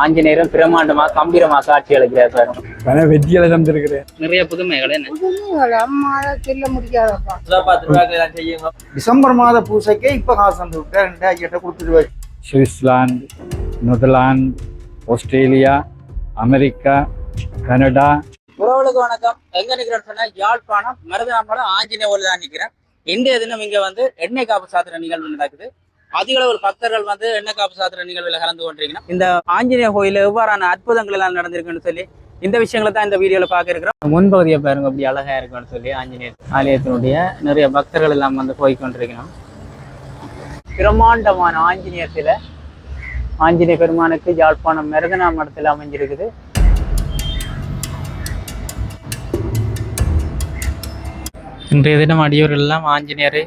ஆஞ்சநேயரும் பிரமாண்டமா கம்பீரமா காட்சி அளிக்கிறார் பல வெற்றிகளை தந்திருக்கிறேன். நிறைய புதுமைகள் என்ன? டிசம்பர் மாத பூசைக்கே இப்போ காசு வந்து விட்டேன் ரெண்டு ஐயாட்ட கொடுத்துட்டு வை Switzerland Netherlands Australia America Canada. உறவுகளுக்கு வணக்கம். எங்க நிக்கிறேன்னு சொன்னா யாழ்ப்பாணம் மருதநாமோட ஆஞ்சநேயர் தான் நிக்கிறேன். இன்றைய தினம் இங்க வந்து எண்ணெய் காப்பு சாத்திர நிகழ்வு நடக்குது. அதிக அளவில் பக்தர்கள் வந்து என்ன காப்பு சாத்திர நிகழ்வில் கலந்து கொண்டிருக்கீங்கன்னா இந்த ஆஞ்சநேய கோயில எவ்வாறான அற்புதங்கள் எல்லாம் நடந்திருக்குன்னு சொல்லி இந்த விஷயங்களை தான் இந்த வீடியோவில் பார்க்க இருக்கிறோம். முன்பகுதியை பாருங்க அப்படி அழகா இருக்குன்னு சொல்லி ஆஞ்சநேயர் ஆலயத்தினுடைய நிறைய பக்தர்கள் எல்லாம் வந்து போய் கொண்டிருக்கணும் பிரம்மாண்டமான ஆஞ்சநேயர் சிலை ஆஞ்சநேய பெருமானுக்கு யாழ்ப்பாணம் மருதனா மடத்தில் அமைஞ்சிருக்குது. இன்றைய தினம் அடியோர் எல்லாம் ஆஞ்சநேயரை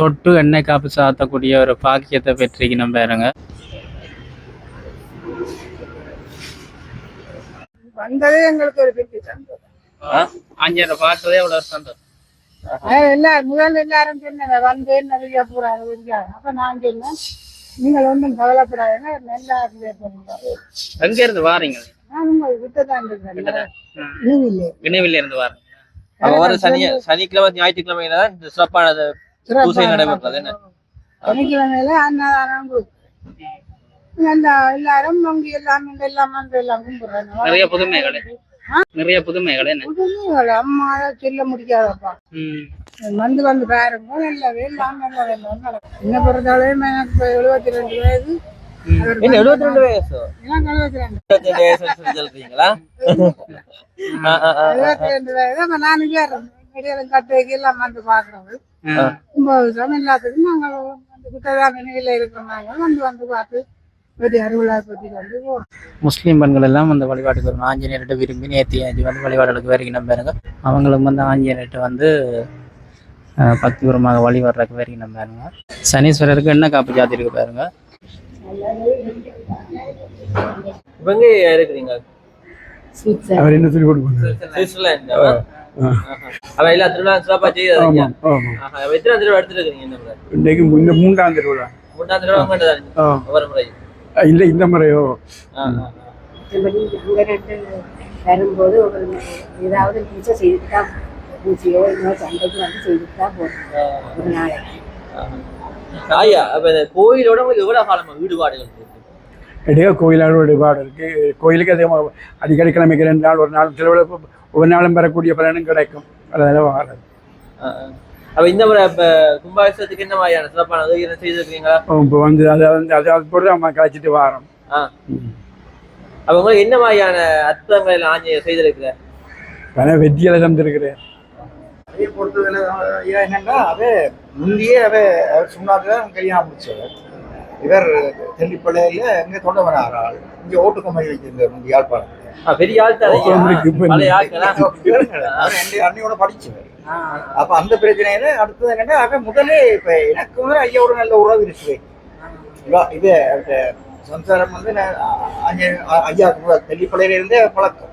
தொட்டு எண்ணெய் காப்பு சாத்தக்கூடிய ஒரு பாக்கியத்தை பெற்றிருக்கணும் பாருங்க. வந்ததே எங்களுக்கு ஒரு பெரிய சந்தோஷம். ஆஞ்சநேயரை பார்த்ததே அவ்வளவு சந்தோஷம். எல்லாரும் முதல்ல எல்லாரும் சொன்னேன் வந்தேன் நிறைய போறாங்க அப்ப நான் சொன்னேன் நீங்கள் ஒன்றும் கவலைப்படாதுங்க நல்லா எங்க இருந்து வாரீங்க? நான் உங்களை விட்டுதான் வினைவில இருந்து வாரீங்க. அப்ப வர சனி சனிக்கிழமை ஞாயிற்றுக்கிழமை தான் இந்த சிறப்பான பூசை நடைபெறுறது என்ன? சனிக்கிழமையில அன்னதானம் கொடுக்கும் நல்லா எல்லாரும் அங்க எல்லாம் எல்லாம் எல்லாம் கும்பிடுறாங்க. நிறைய புதுமைகள். நிறைய புதுமைகள் என்ன? புதுமைகள். அம்மால சொல்ல முடியாதப்பா. வந்து வந்து பாருங்க நல்லா வேணும் என்ன பொறுத்தவரையும் எனக்கு எழுபத்தி ரெண்டு வயது எழுபத்தி ரெண்டு வயசு? எழுபத்தி ரெண்டு வயசு சொல்றீங்களா. எழுபத்தி ரெண்டு இடையில கட்டைக்கு எல்லாம் வந்து பாக்குறது வருஷம் எல்லாத்துக்கும் நாங்கள் வந்து நினைவில் இருக்கிறாங்க வந்து வந்து பார்த்து வந்து முஸ்லீம் பெண்கள் எல்லாம் அந்த வழிபாட்டுக்கு வரும் ஆஞ்சநேயர்கிட்ட விரும்பி நேர்த்தி ஆஞ்சி வந்து வழிபாடுகளுக்கு வரைக்கணும் பாருங்க. அவங்களும் வந்து ஆஞ்சநேயர்கிட்ட வந்து பக்திபூர்வமாக வழிபடுறதுக்கு வரைக்கணும் பாருங்க. சனீஸ்வரருக்கு என்ன காப்பு ஜாதி இருக்கு பாருங்க. இப்ப எங்க இருக்கிறீங்க? அவர் என்ன சொல்லி கொடுப்பாங்க சுவிட்சர்லாந்து அவ எல்லா திருவிழா சிறப்பா செய்யறீங்க ஆமாம் ஆமாம் ஆஹா, எத்தனை திருவிழா எடுத்துருக்கீங்க இந்த முறை? இன்றைக்கு இந்த மூன்றாம் திருவிழா. மூன்றாம் திருவிழா உங்க ஆ. ஒவ்வொரு முறை. இல்லை இந்த முறையோ. வரும்போது ஒரு ஏதாவது பூஜை செய்துட்டு தான் பூஜையோ இன்னொரு சண்டைக்கு வந்து செய்துட்டு தான் போகணும் ஒரு நாளைக்கு ஐயா அப்ப இந்த கோயிலோட உங்களுக்கு எவ்வளவு காலமா ஈடுபாடுகள் இருக்கு? இடையே கோயிலோட பாடு இருக்கு. கோயிலுக்கு அதே அடிக்கடி கிழமைக்கு ரெண்டு நாள் ஒரு நாள் திருவிழா ஒவ்வொரு நாளும் பெறக்கூடிய பலனும் கிடைக்கும். அதனால ஆ. அப்ப இந்த முறை இப்ப கும்பாபிஷேகத்துக்கு என்ன மாதிரியான சிறப்பான உதவி செய்திருக்கீங்களா? இப்போ வந்து அதை வந்து அதை அது பொறுத்து நம்ம கழிச்சிட்டு வாரோம். ஆ. அப்ப உங்களுக்கு என்ன மாதிரியான அற்புதங்கள் ஆஞ்சநேயர் செய்திருக்கிற பல வெற்றிகளை தந்திருக்கிறேன் அதே பொறுத்தவரை ஐயா என்னன்னா அவ முந்தையே அவ அவர் சொன்னாங்க கல்யாணம் முடிச்சவர் இவர் தெல்லிப்படையில எங்க தொண்டவன் ஆறாள் இங்க ஓட்டுக்கம்பி வச்சிருந்தார் முந்தைய யாழ்ப்பாணம் ஆ, பெரிய ஆள் பழைய அன்னையோட படிச்சவர் அப்ப அந்த பிரச்சனையில அடுத்தது என்னன்னா அவன் முதலே இப்ப எனக்கு வந்து ஐயாவோட நல்ல உறவு இருக்குது. இது அந்த சம்சாரம் வந்து நான் அஞ்சு- ஐயா தெல்லிப்படையில இருந்தே பழக்கம்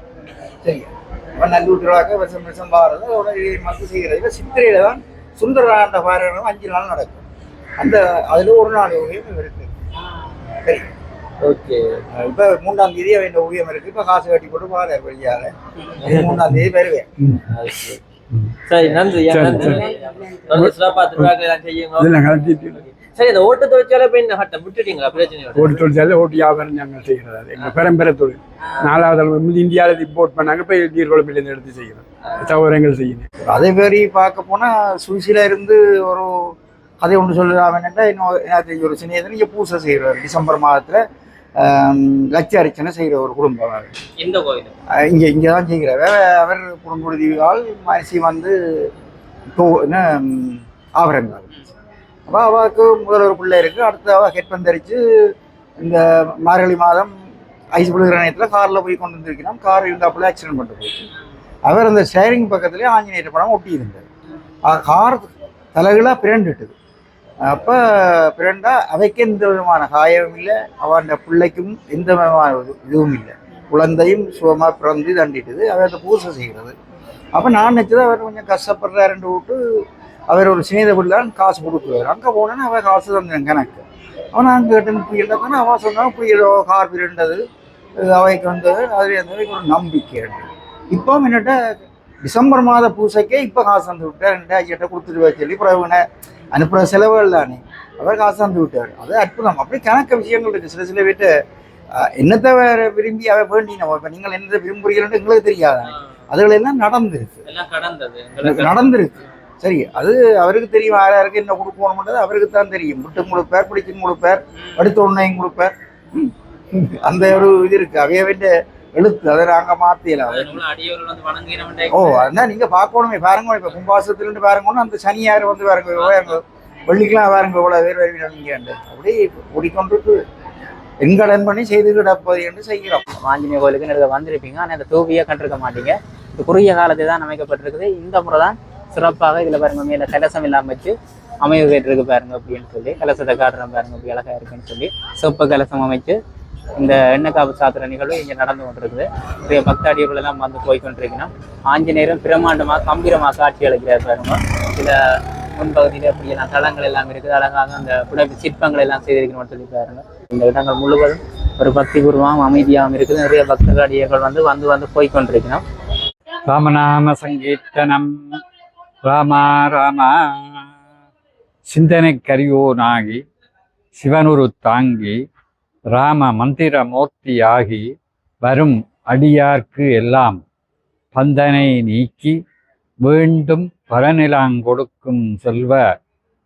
சரியா அவன் நல்லூற்றாக வருஷம் வருஷம் வாரது அதோட மத்து செய்கிறது. சித்திரையில தான் சுந்தராண்ட பாரணம் அஞ்சு நாள் நடக்கும். அந்த அதுல ஒரு நாள் இருக்கு சரி. ஓகே. இப்ப மூணாம் தேதி அவன் ஓவியம் இருக்கு. இப்ப காசு கட்டி போட்டு பாரு வெளியால. மூணாம் தேதி வருவேன் சரி நன்றி சரி, இந்த ஓட்டு தொழிற்சாலை போய் கட்ட விட்டுட்டீங்களா? பிரச்சனையோட? ஓட்டு தொழிற்சாலை ஓட்டு வியாபாரம் நாங்கள் செய்கிறது எங்கள் பரம்பரை தொழில். நாலாவது அளவு வந்து இந்தியாவில் இம்போர்ட் பண்ணாங்க. இப்போ நீர்குழம்பிலேருந்து எடுத்து செய்கிறோம். சௌகரியங்கள் செய்யணும் அதே மாதிரி பார்க்க போனா சுவிசில இருந்து ஒரு கதை ஒன்று சொல்லுறாங்க. என்னன்னா இன்னும் ஒரு சின்ன இங்கே பூசை செய்கிறார் டிசம்பர் மாதத்துல லட்ச அர்ச்சனை செய்கிற ஒரு குடும்பம் அவர் இந்த கோயில்? இங்க இங்கே தான் செய்கிறார். அவர் குடும்புறுதியால் மனசி வந்து தோ என்ன ம், ஆபரணங்கள். அப்போ அவளுக்கு முதல் ஒரு பிள்ளை இருக்கு. அடுத்து அவள் ஹெட்பந்தரிச்சு இந்த மார்கழி மாதம் ஐஸ் விழுகிற நேரத்தில் காரில் போய் கொண்டு வந்திருக்கிறான். கார் இருந்தாப்புல ஆக்சிடென்ட் பண்ணிட்டு போச்சு. அவர் அந்த ஸ்டேரிங் பக்கத்துலேயே ஆஞ்சநேயர் படம் ஒட்டி இருந்தார் கார் தலைகளாக பிரண்டுட்டுது அப்போ பிரண்டா அவைக்கு எந்த விதமான காயமும் இல்லை அவன் அந்த பிள்ளைக்கும் எந்த விதமான இதுவும் இல்லை. குழந்தையும் சுகமாக பிறந்து தண்டிட்டுது அவர் அந்த பூசை செய்கிறது. அப்போ நான் நினச்சது அவர் கொஞ்சம் கஷ்டப்படுறாருன்னு விட்டு அவர் ஒரு சிநேத பிள்ளைன்னு காசு கொடுக்குறாரு. அங்கே போனேன்னா அவன் காசு தந்தேன் கணக்கு. அவன் அங்கே கேட்டேன் புரியல. தானே அவன் சொன்னான் புயலோ கார் பிறண்டது அவைக்கு வந்தது அதில் வந்து ஒரு நம்பிக்கை. இப்போ என்னட்ட டிசம்பர் மாத பூசைக்கே இப்போ காசு வந்து விட்டேன் ரெண்டாயிரத்தி கொடுத்துட்டு வர சொல்லி பிறகு அனுப்புகிற செலவுகள் தானே. அவர் காசு வந்து விட்டார். அது அற்புதம். அப்படி கணக்க விஷயங்கள் இருக்குது சில சில வீட்டு என்னத்தை வேற விரும்பி அவை வேண்டினோம் இப்போ நீங்கள் என்னத்தை விரும்புகிறீங்கன்னு எங்களுக்கு தெரியாது. அதுகளெல்லாம் நடந்திருக்கு. நடந்திருக்கு. சரி அது அவருக்கு தெரியும். யார் யாருக்கு என்ன கொடுக்கணும்ன்றது அவருக்கு தான் தெரியும். விட்டு கொடுப்பார் பிடிக்கும் கொடுப்பார் அடுத்த ஒன்றையும் கொடுப்பார். அந்த ஒரு இது இருக்கு. அவையவிட்ட எழுத்து அதை நாங்கள் வந்து வணங்கினவன் ஓ அதான் நீங்க பார்க்கணுமே பாருங்க இப்ப கும்பாசத்துலேருந்து பாருங்கன்னா அந்த சனியார் வந்து பாருங்க வெள்ளிக்கெல்லாம் பாருங்க இவ்வளவு பேர் வருவீங்க நீங்க அப்படி ஓடிக்கொண்டிருக்கு. எங்கடன் பண்ணி செய்து கிடப்பது என்று செய்கிறோம். ஆஞ்சநேய கோயிலுக்கு நிறைய வந்திருப்பீங்க. ஆனால் இந்த தூவியை கண்டிருக்க மாட்டீங்க. இது குறுகிய காலத்தில் தான் அமைக்கப்பட்டிருக்குது. இந்த முறை தான் சிறப்பாக இதில் பாருங்க மேலே கலசம் இல்லாமல் வச்சு அமைவு கேட்டிருக்கு பாருங்க அப்படின்னு சொல்லி. கலசத்தை காட்டுறோம் பாருங்க அப்படி அழகா இருக்குன்னு சொல்லி. சொப்பு கலசம் அமைச்சு இந்த எண்ணெய் காப்பு சாத்துற நிகழ்வு இங்கே நடந்து கொண்டிருக்குது. நிறைய பக்தாடியர்கள் எல்லாம் வந்து போய் கொண்டிருக்கணும் ஆஞ்சநேயரும் பிரம்மாண்டமாக கம்பீரமாக காட்சி அளிக்கிறார் பாருங்க. சில முன்பகுதியில் அப்படியெல்லாம் தளங்கள் எல்லாம் இருக்குது. அழகாக அந்த புடைப்பு சிற்பங்கள் எல்லாம் செய்திருக்கணும்னு சொல்லி பாருங்க. இந்த இடங்கள் முழுவதும் ஒரு பக்தி பூர்வம் அமைதியாகவும் இருக்குது. நிறைய பக்தகாடியர்கள் வந்து வந்து வந்து போய் கொண்டிருக்கணும் ராமநாம சங்கீர்த்தனம். ராமா ராமா. சிந்தனை கரியோனாகி சிவனுரு தாங்கி ராம மந்திர மூர்த்தியாகி வரும் அடியார்க்கு எல்லாம் பந்தனை நீக்கி வேண்டும் பரநிலாங்கொடுக்கும் செல்வ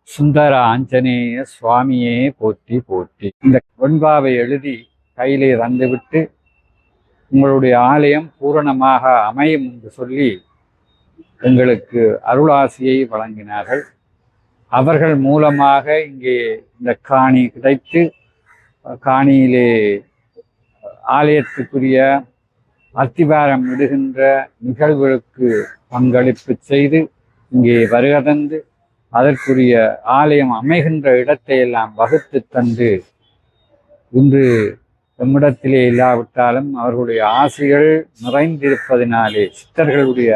சுந்தர ஆஞ்சநேய சுவாமியே போற்றி போற்றி. இந்த வெண்பாவை எழுதி கையிலே தந்துவிட்டு உங்களுடைய ஆலயம் பூரணமாக அமையும் என்று சொல்லி எங்களுக்கு அருளாசியை வழங்கினார்கள். அவர்கள் மூலமாக இங்கே இந்த காணி கிடைத்து காணியிலே ஆலயத்துக்குரிய அத்திவாரம் இடுகின்ற நிகழ்வுகளுக்கு பங்களிப்பு செய்து இங்கே வருகதந்து அதற்குரிய ஆலயம் அமைகின்ற இடத்தை எல்லாம் வகுத்து தந்து இன்று நம்மிடத்திலே இல்லாவிட்டாலும் அவர்களுடைய ஆசைகள் நிறைந்திருப்பதினாலே சித்தர்களுடைய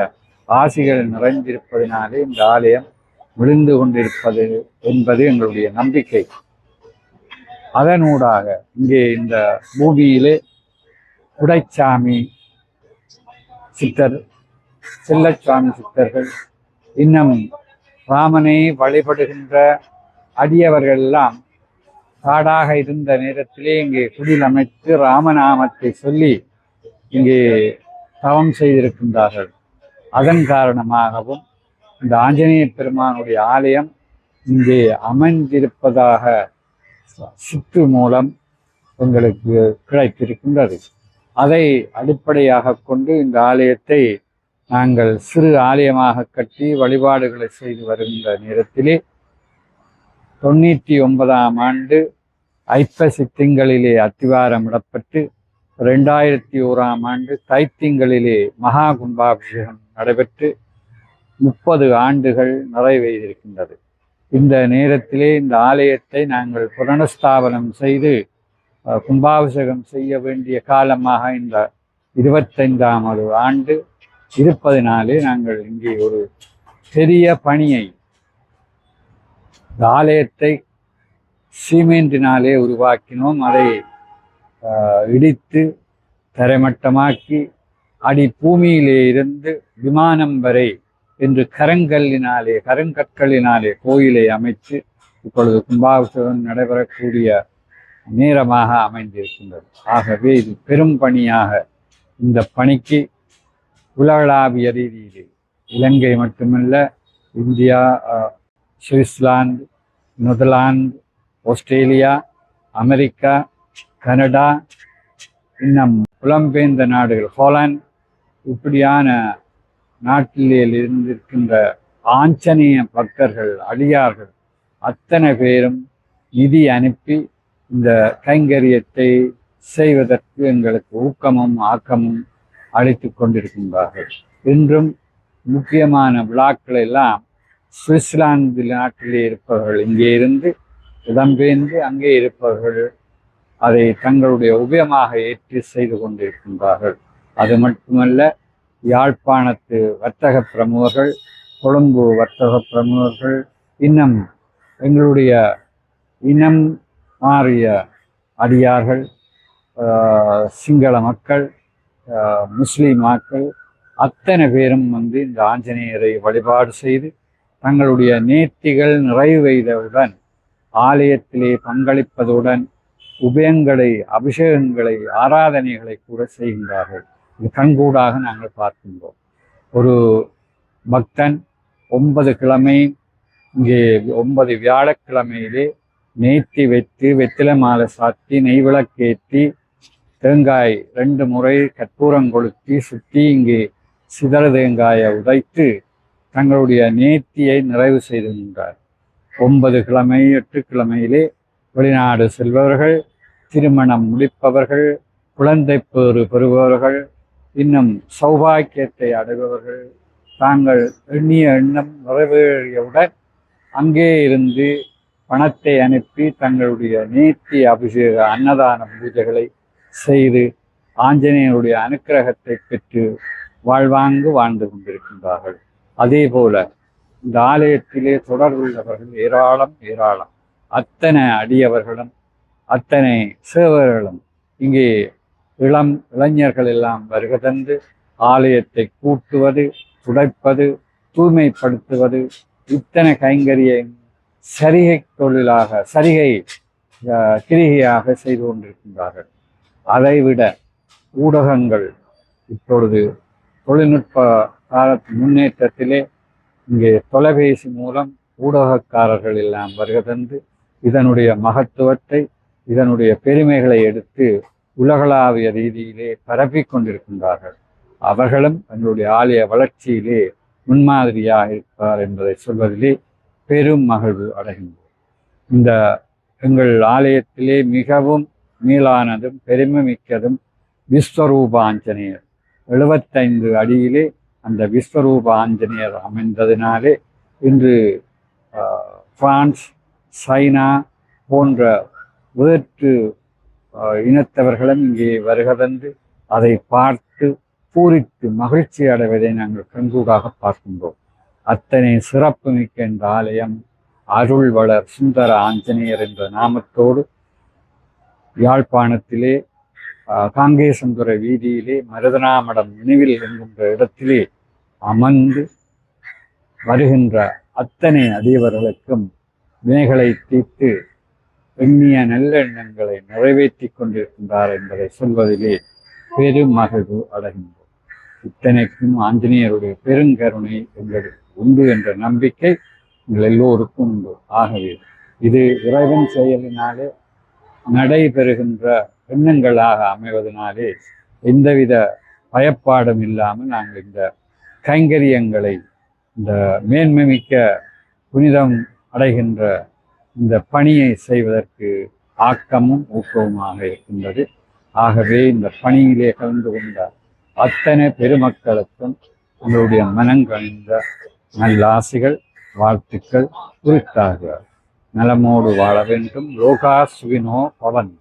ஆசைகள் நிறைந்திருப்பதினாலே இந்த ஆலயம் விழுந்து கொண்டிருப்பது என்பது எங்களுடைய நம்பிக்கை. அதனூடாக இங்கே இந்த பூமியிலே உடைச்சாமி சித்தர் செல்லச்சாமி சித்தர்கள் இன்னும் ராமனை வழிபடுகின்ற அடியவர்கள் எல்லாம் காடாக இருந்த நேரத்திலே இங்கே குடில் அமைத்து ராமநாமத்தை சொல்லி இங்கே தவம் செய்திருக்கின்றார்கள். அதன் காரணமாகவும் இந்த ஆஞ்சநேய பெருமானுடைய ஆலயம் இங்கே அமைந்திருப்பதாக சுற்று மூலம் எங்களுக்கு கிடைத்திருக்கின்றது. அதை அடிப்படையாக கொண்டு இந்த ஆலயத்தை நாங்கள் சிறு ஆலயமாக கட்டி வழிபாடுகளை செய்து வருகின்ற நேரத்திலே தொண்ணூற்றி ஒன்பதாம் ஆண்டு ஐப்பசி திங்களிலே அத்திவாரம் இடப்பட்டு ரெண்டாயிரத்தி ஓராம் ஆண்டு தைத்திங்களிலே மகா கும்பாபிஷேகம் நடைபெற்று முப்பது ஆண்டுகள் நிறைவேறியிருக்கின்றது. இந்த நேரத்திலே இந்த ஆலயத்தை நாங்கள் புனஸ்தாபனம் செய்து கும்பாபிஷேகம் செய்ய வேண்டிய காலமாக இந்த இருபத்தைந்தாமது ஆண்டு இருப்பதினாலே நாங்கள் இங்கே ஒரு பெரிய பணியை இந்த ஆலயத்தை சீமெண்டினாலே உருவாக்கினோம். அதை இடித்து தரைமட்டமாக்கி அடி பூமியிலே இருந்து விமானம் வரை என்று கரங்கல்லினாலே கருங்கற்களினாலே கோயிலை அமைத்து இப்பொழுது கும்பாபிஷேகம் நடைபெறக்கூடிய நேரமாக அமைந்திருக்கின்றது. ஆகவே இது பெரும் பணியாக இந்த பணிக்கு உலகளாவிய ரீதியிலே இலங்கை மட்டுமல்ல India Switzerland Netherlands Australia America Canada இன்னும் புலம்பெயர்ந்த நாடுகள் ஹாலாந்து இப்படியான நாட்டிலே இருந்திருக்கின்ற ஆஞ்சநேய பக்தர்கள் அடியார்கள் அத்தனை பேரும் நிதி அனுப்பி இந்த கைங்கரியத்தை செய்வதற்கு எங்களுக்கு ஊக்கமும் ஆக்கமும் அளித்து கொண்டிருக்கின்றார்கள். இன்றும் முக்கியமான விழாக்கள் எல்லாம் சுவிட்சர்லாந்து நாட்டிலே இருப்பவர்கள் இங்கே இருந்து இடம்பெயர்ந்து அங்கே இருப்பவர்கள் அதை தங்களுடைய உபயமாக ஏற்றி செய்து கொண்டிருக்கின்றார்கள். அது மட்டுமல்ல யாழ்ப்பாணத்து வர்த்தக பிரமுகர்கள் கொழும்பு வர்த்தக பிரமுகர்கள் இன்னும் எங்களுடைய இனம் மாறிய அடியார்கள் சிங்கள மக்கள் முஸ்லீம் மக்கள் அத்தனை பேரும் வந்து இந்த ஆஞ்சநேயரை வழிபாடு செய்து தங்களுடைய நேர்த்திகள் நிறைவேறுவதுடன் ஆலயத்திலே பங்களிப்பதுடன் உபயங்களை அபிஷேகங்களை ஆராதனைகளை கூட செய்கின்றார்கள். கண்கூடாக நாங்கள் பார்க்கின்றோம். ஒரு பக்தன் ஒன்பது கிழமை இங்கே ஒன்பது வியாழக்கிழமையிலே நேர்த்தி வைத்து வெற்றிலை மாலை சாத்தி நெய் விளக்கேற்றி தேங்காய் ரெண்டு முறை கற்பூரம் கொளுத்தி சுற்றி இங்கே சிதற தேங்காயை உதைத்து தங்களுடைய நேர்த்தியை நிறைவு செய்திருக்கின்றார் ஒன்பது கிழமை எட்டு கிழமையிலே வெளிநாடு செல்பவர்கள் திருமணம் முடிப்பவர்கள் குழந்தை பேறு பெறுபவர்கள் இன்னும் சௌபாக்கியத்தை அடைபவர்கள் தாங்கள் எண்ணிய எண்ணம் நிறைவேறியவுடன் அங்கே இருந்து பணத்தை அனுப்பி தங்களுடைய நேர்த்தி அபிஷேக அன்னதான பூஜைகளை செய்து ஆஞ்சநேயனுடைய அனுக்கிரகத்தை பெற்று வாழ்வாங்கு வாழ்ந்து கொண்டிருக்கின்றார்கள். அதே போல இந்த ஆலயத்திலே தொடர்புள்ளவர்கள் ஏராளம் ஏராளம். அத்தனை அடியவர்களும் அத்தனை சேவர்களும் இங்கே இளம் இளைஞர்கள் எல்லாம் வருக தந்து ஆலயத்தை கூட்டுவது துடைப்பது தூய்மைப்படுத்துவது. இத்தனை கைங்கரியை சரிகை தொழிலாக சரிகை கிரிகையாக செய்து கொண்டிருக்கின்றார்கள். அதைவிட ஊடகங்கள் இப்பொழுது தொழில்நுட்ப கால முன்னேற்றத்திலே இங்கே தொலைபேசி மூலம் ஊடகக்காரர்கள் எல்லாம் வருக தந்து இதனுடைய மகத்துவத்தை இதனுடைய பெருமைகளை எடுத்து உலகளாவிய ரீதியிலே பரப்பிக் கொண்டிருக்கின்றார்கள். அவர்களும் தங்களுடைய ஆலய வளர்ச்சியிலே முன்மாதிரியாக இருப்பார் என்பதை சொல்வதிலே பெரும் மகிழ்வு அடைகின்றோம். இந்த எங்கள் ஆலயத்திலே மிகவும் மேலானதும் பெருமை மிக்கதும் விஸ்வரூப ஆஞ்சநேயர் எழுபத்தைந்து அடியிலே அந்த விஸ்வரூப ஆஞ்சநேயர் அமைந்ததினாலே இன்று பிரான்ஸ் சைனா போன்ற வேற்று இனத்தவர்களும் இங்கே வருக வந்து அதை பார்த்து பூரித்து மகிழ்ச்சி அடைவதை நாங்கள் கண்கூடாக பார்க்கின்றோம். அத்தனை சிறப்பு மிக்க இந்த ஆலயம் அருள் வளர் சுந்தர ஆஞ்சநேயர் என்ற நாமத்தோடு யாழ்ப்பாணத்திலே ஆஹ், வீதியிலே மருதனாமடம் நினைவில் என்கின்ற இடத்திலே அமர்ந்து வருகின்ற அத்தனை அதிபர்களுக்கும் வினைகளை தீர்த்து எண்ணிய நல்லெண்ணங்களை நிறைவேற்றி கொண்டிருக்கின்றார் என்பதை சொல்வதிலே பெரும் மகிழ்வு அடைகின்றோம். இத்தனைக்கும் ஆஞ்சநேயருடைய பெருங்கருணை எங்களுக்கு உண்டு என்ற நம்பிக்கை உங்கள் எல்லோருக்கும் உண்டு. ஆகவே இது இறைவன் செயலினாலே நடைபெறுகின்ற எண்ணங்களாக அமைவதனாலே எந்தவித பயப்பாடும் இல்லாமல் நாங்கள் இந்த கைங்கரியங்களை இந்த மேன்மைமிக்க புனிதம் அடைகின்ற இந்த பணியை செய்வதற்கு ஆக்கமும் ஊக்கமுமாக இருக்கின்றது. ஆகவே இந்த பணியிலே கலந்து கொண்ட அத்தனை பெருமக்களுக்கும் உங்களுடைய மனங்கழிந்த நல்லாசிகள் வாழ்த்துக்கள் குறித்தாக நலமோடு வாழ வேண்டும். லோகா சுகினோ பவன்.